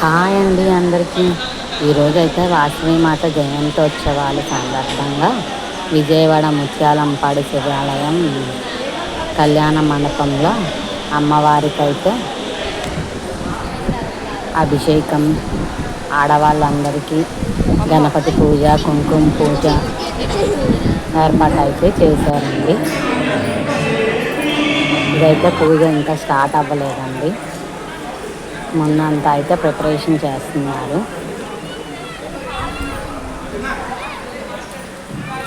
Hi అండి అందరికీ. ఈరోజైతే వాసవి మాత జయంతోత్సవాలు సందర్భంగా విజయవాడ ముత్యాలంపాడు శివాలయం కళ్యాణ మండపంలో అమ్మవారికైతే అభిషేకం ఆడవాళ్ళందరికీ గణపతి పూజ కుంకుమ పూజ ఏర్పాటు అయితే చేశారండి. ఇదైతే పూజ ఇంకా స్టార్ట్ అవ్వలేదండి. ముందంతా అయితే ప్రిపరేషన్ చేస్తున్నారు.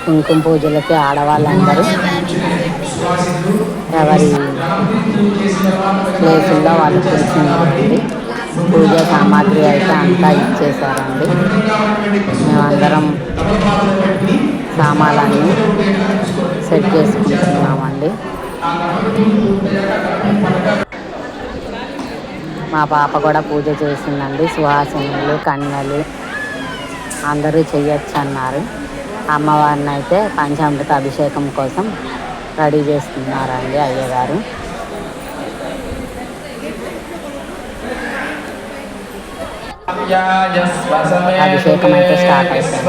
కుంకుమ పూజలకి ఆడవాళ్ళందరూ ఎవరి ప్లేసుల్లో వాళ్ళు కూర్చున్నారండి. పూజ సామాగ్రి అయితే అంతా ఇచ్చేసారండి మేమందరం సామాన్లన్నీ సెట్ చేసుకుంటున్నామండి. మా పాప కూడా పూజ చేసిందండి. సుహాసినులు కన్నెలు అందరూ చెయ్యొచ్చు అన్నారు అమ్మవారిని అయితే పంచామృత అభిషేకం కోసం రెడీ చేస్తున్నారండి అయ్యగారు. అభిషేకం అయితే స్టార్ట్ అయిపోయింది.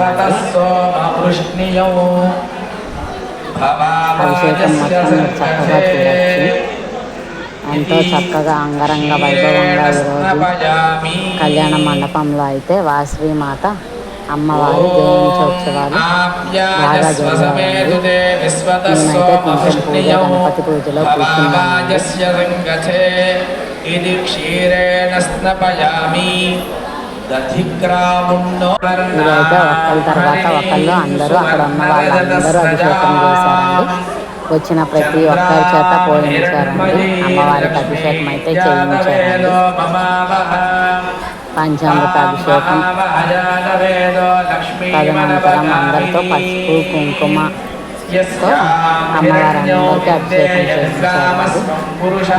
అభిషేకం మొత్తం చక్కగా చూడొచ్చు. ఎంతో చక్కగా అంగరంగ వైభవంగా ఈరోజు కళ్యాణ మండపంలో అయితే వాసవి మాత అమ్మవారి జయంత్యోత్సవాలు బాగా జరిగాయండి. నేనైతే కొంచెం పూజ గణపతి పూజలో కూర్చున్నాను ఇదైతే ఒకళ్ళ తర్వాత ఒకళ్ళు అందరూ అక్కడ ఉన్న వాళ్ళందరూ అభిషేకం చేశారండి. వచ్చిన ప్రతి ఒక్కరి చేత పోయించారండి. అమ్మవారికి అభిషేకం అయితే చేయించారండి. పంచామృత అభిషేకం. తదనంతరం అందరితో పసుపు కుంకుమ అమ్మవారందరికీ అభిషేకం చేయించారు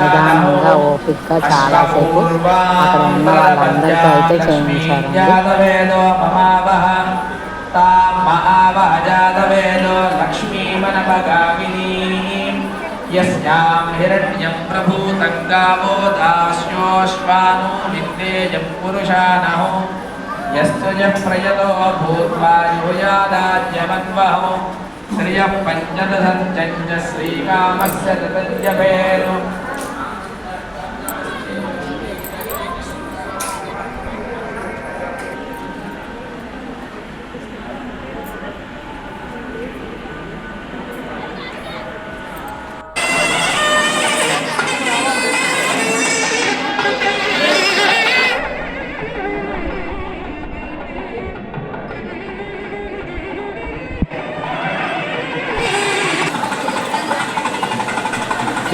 నిదానంగా ఓపికగా చాలాసేపు అక్కడ ఉన్న వాళ్ళందరితో అయితే చేయించారండి. లక్ష్మీ यस्यां हिरण्यं प्रभूतं गावो दास्योश्वानो विद्येयं पुरुषानहो यस्तुजः प्रयतो भूत्वा योयादाज्यमन्वहो श्रियः पञ्चदशञ्च श्रीकामस्य ततञ्जपेनु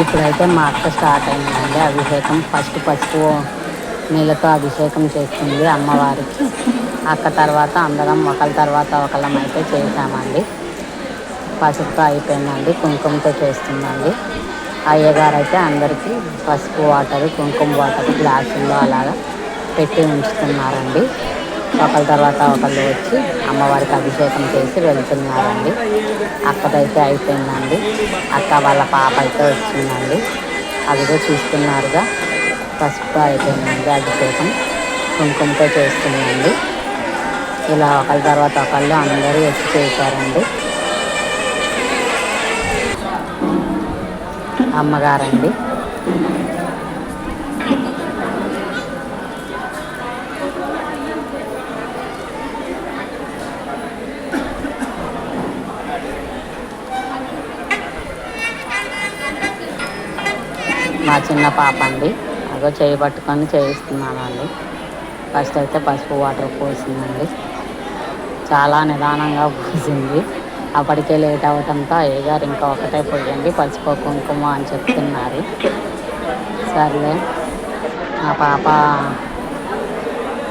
ఇప్పుడైతే మా అక్క స్టార్ట్ అయిందండి. అభిషేకం ఫస్ట్ పసుపు నీళ్ళతో అభిషేకం చేస్తుంది అమ్మవారికి. అక్క తర్వాత అందరం ఒకళ్ళ తర్వాత ఒకళ్ళం అయితే చేసామండి పసుపుతో అయిపోయిందండి కుంకుమతో చేస్తుందండి. అయ్యగారు అయితే అందరికీ పసుపు వాటర్ కుంకుమ వాటర్ గ్లాసుల్లో అలాగా పెట్టి ఉంచుతున్నారండి. ఒకళ్ళ తర్వాత ఒకళ్ళు వచ్చి అమ్మవారికి అభిషేకం చేసి వెళ్తున్నారండి. అక్కదైతే అయిపోయిందండి. అక్క వాళ్ళ పాప అయితే వచ్చిందండి. అదిగో చూస్తున్నారుగా పసుపు అయిపోయిందండి అభిషేకం. కుంకుమతో చేస్తుందండి. ఇలా ఒకళ్ళ తర్వాత ఒకళ్ళు అందరూ వచ్చి చేశారండి. అమ్మగారండి. చిన్న పాప అండి. అదో చేయి పట్టుకొని చేయిస్తున్నానండి. ఫస్ట్ అయితే పసుపు వాటర్ పోసిందండి. చాలా నిదానంగా పోసింది. అప్పటికే లేట్ అవ్వటంతో అయ్యగారు ఇంకా ఒకటే పోయండి పసుపు కుంకుమ అని చెప్తున్నారు. సర్లే ఆ పాప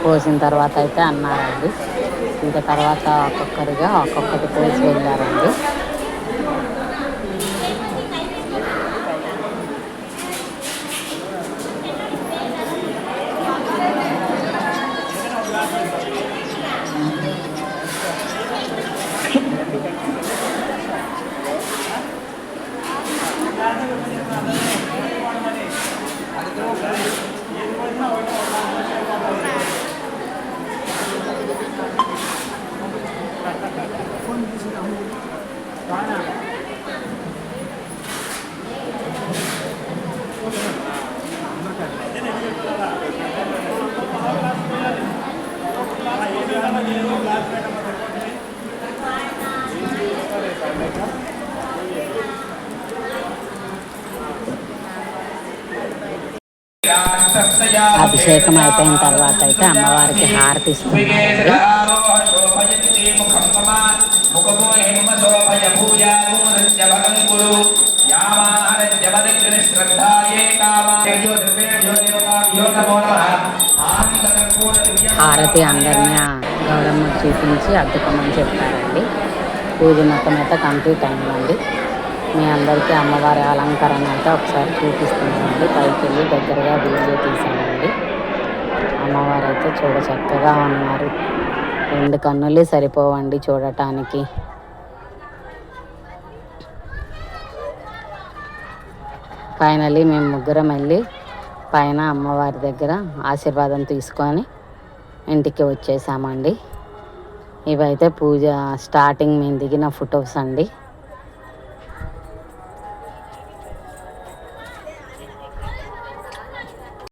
పోసిన తర్వాత అయితే అన్నారండి. ఇంకా తర్వాత ఒక్కొక్కరిగా ఒక్కొక్కటి పోసి వెళ్ళారండి. అభిషేకం అయిపోయిన తర్వాత అయితే అమ్మవారికి హారతి హారతి అందరినీ ఆ గౌరమ్మ చూపించి అద్దుకోమని చెప్పారండి పూజ మొత్తం అయితే కంప్లీట్ అయిందండి. మీ అందరికీ అమ్మవారి అలంకరణ అయితే ఒకసారి చూపిస్తున్నానండి. పైకి వెళ్ళి దగ్గరగా వీడియో తీసానండి అమ్మవారు అయితే చూడ చక్కగా ఉన్నారు. రెండు కన్నులు సరిపోవండి చూడటానికి. ఫైనలీ మేము ముగ్గురం వెళ్ళి పైన అమ్మవారి దగ్గర ఆశీర్వాదం తీసుకొని ఇంటికి వచ్చేసామండి. ఇవైతే పూజ స్టార్టింగ్ మేము దిగిన ఫొటోస్ అండి.